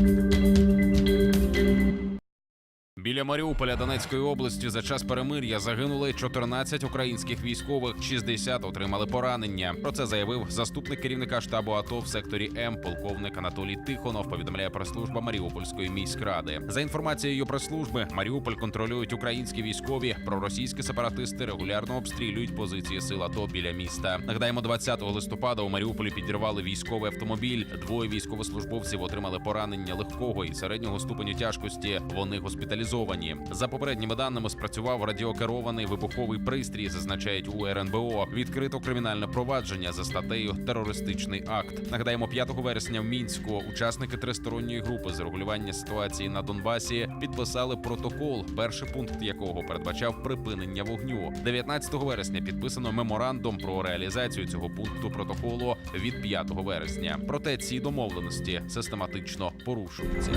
Música Біля Маріуполя Донецької області за час перемир'я загинули 14 українських військових, 60 отримали поранення. Про це заявив заступник керівника штабу АТО в секторі М, полковник Анатолій Тихонов. Повідомляє прес-служба Маріупольської міськради. За інформацією прес-служби, Маріуполь контролюють українські військові. Проросійські сепаратисти регулярно обстрілюють позиції сил АТО біля міста. Нагадаємо, 20 листопада у Маріуполі підірвали військовий автомобіль. Двоє військовослужбовців отримали поранення легкого і середнього ступеню тяжкості. Вони госпіталізовані. За попередніми даними спрацював радіокерований вибуховий пристрій, зазначають у РНБО. Відкрито кримінальне провадження за статтею Терористичний акт. Нагадаємо, 5 вересня в мінську учасники тристоронньої групи з регулювання ситуації на Донбасі підписали протокол, перший пункт якого передбачав припинення вогню. 19 вересня підписано меморандум про реалізацію цього пункту протоколу від 5 вересня. Проте ці домовленості систематично порушуються.